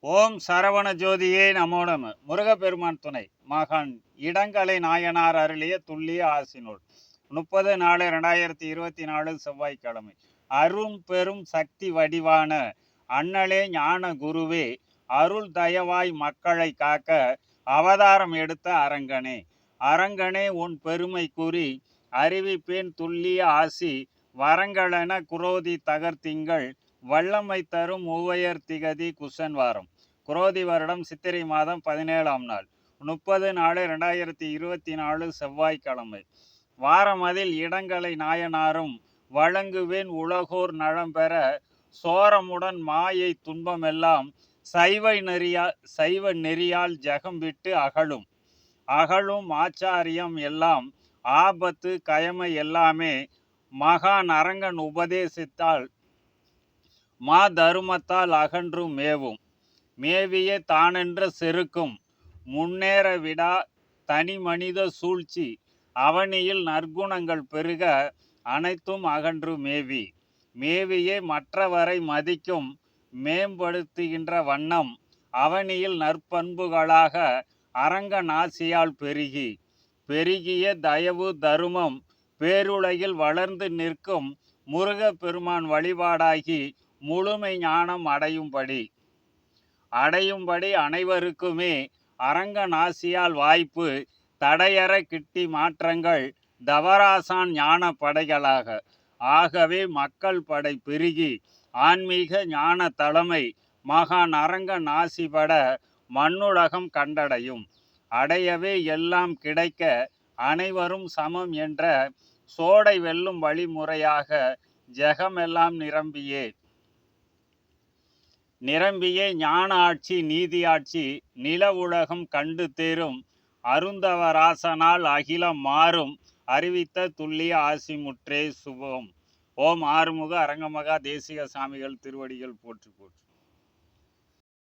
ஓம் சரவண ஜோதியே நமோடம முருகப்பெருமான் துணை. மகான் இடங்கலை நாயனார் அருளிய துல்லிய ஆசினூல். முப்பது நாலு ரெண்டாயிரத்தி இருபத்தி நாலு செவ்வாய்க்கிழமை. அரும் பெரும் சக்தி வடிவான அண்ணலே ஞான குருவே அருள் தயவாய் மக்களை காக்க அவதாரம் எடுத்த அரங்கனே. அரங்கனே உன் பெருமை கூறி அறிவிப்பேன் துல்லிய ஆசி வரங்களென குரோதி தகர்த்திங்கள். வல்லமை தரும் மூவையர் திகதி குசன் வாரம். குரோதி வருடம் சித்திரை மாதம் பதினேழாம் நாள். முப்பது நாலு ரெண்டாயிரத்தி இருபத்தி நாலு செவ்வாய்க்கிழமை. வாரமதில் இடங்களை நாயனாரும் வழங்குவேன் உலகோர் நலம் பெற சோரமுடன் மாயை துன்பமெல்லாம் சைவ நெறியா சைவ நெறியால் ஜெகம் விட்டு அகலும். அகலும் ஆச்சாரியம் எல்லாம் ஆபத்து கயமை எல்லாமே மகான் அரங்கன் உபதேசித்தால் மா தருமத்தால் அகன்று மேவும். மேவிய தானென்ற செருக்கும். முன்னேற விடா தனி மனித சூழ்ச்சி. அவனியில் நற்குணங்கள் பெருக அனைத்தும் அகன்று மேவி. மேவியே மற்றவரை மதிக்கும் மேம்படுத்துகின்ற வண்ணம் அவனியில் நற்பண்புகளாக அரங்க நாசியால் பெருகி. பெருகிய தயவு தருமம் பேருலகில் வளர்ந்து நிற்கும் முருக பெருமான் வழிபாடாகி முழுமை ஞானம் அடையும்படி. அடையும்படி அனைவருக்குமே அரங்கநாசியால் வாய்ப்பு தடையற கிட்டி மாற்றங்கள் தவராசான் ஞான படைகளாக ஆகவே மக்கள் படை பெருகி ஆன்மீக ஞான தலைமை மகான் அரங்க நாசிபட மண்ணுலகம் கண்டடையும். அடையவே எல்லாம் கிடைக்க அனைவரும் சமம் என்ற சோடை வெல்லும் வழிமுறையாக ஜெகமெல்லாம் நிரம்பியே. நிரம்பிய ஞான ஆட்சி நீதியாட்சி நில உலகம் கண்டு தேரும் அருந்தவராசனால் அகிலம் மாறும் அறிவித்த துல்லிய ஆசிமுற்றே சுபம். ஓம் ஆறுமுக அரங்கமகா தேசிக சாமிகள் திருவடிகள் போற்றி போற்றி.